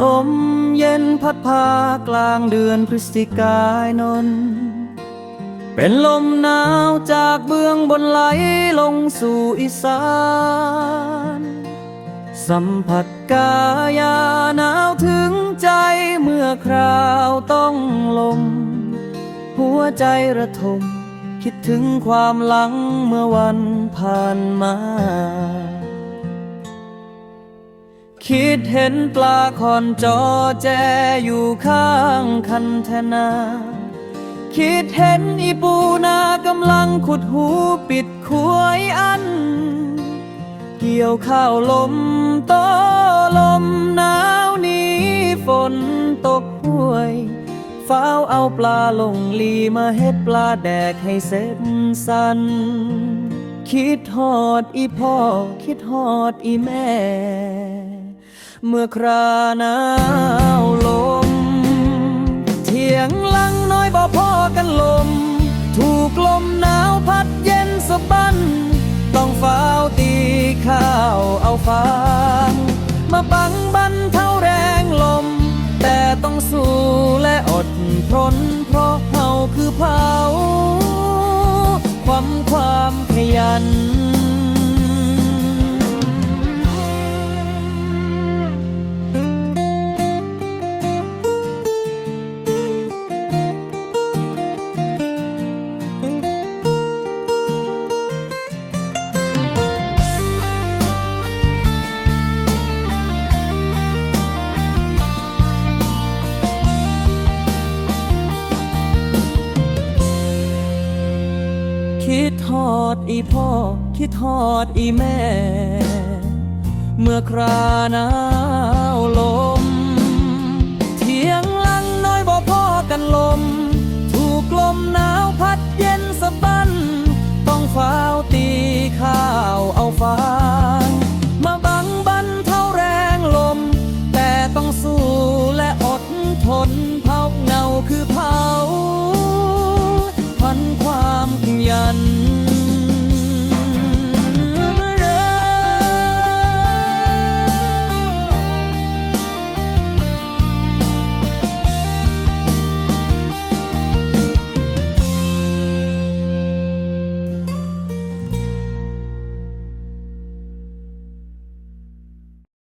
ลมเย็นพัดพากลางเดือนพฤศจิกายนเป็นลมหนาวจากเบื้องบนไหลลงสู่อีสาน สัมผัสกายาหนาวถึงใจเมื่อคราวต้องลม หัวใจระทม คิดถึงความหลังเมื่อวันผ่านมา คิดเห็นปลาคอนจอแจอยู่ข้างคันธนา คิดเห็นอีปูนากำลังขุดหูปิดควยอัน เกี่ยวข้าวลมโตลมหนาวนี้ฝนตกห่วยฟ้าวเอาปลาลงลีมาเฮ็ดปลาแดกให้เสร็จสัน คิดฮอดอีพ่อ คิดฮอดอีแม่ เมื่อคราหนาวลม เถียงลังน้อยบ่พอกันลม ถูกลมหนาวพัดเย็นสะบันต้องฝ้าวตีข้าวเอาฟางมาบังบันเท่าแรงลม แต่ต้องสู้และอดทนเพราะเฮาคือเผา ความความขยัน คิดทอดอีพ่อ คิดทอดอีแม่ เมื่อครานา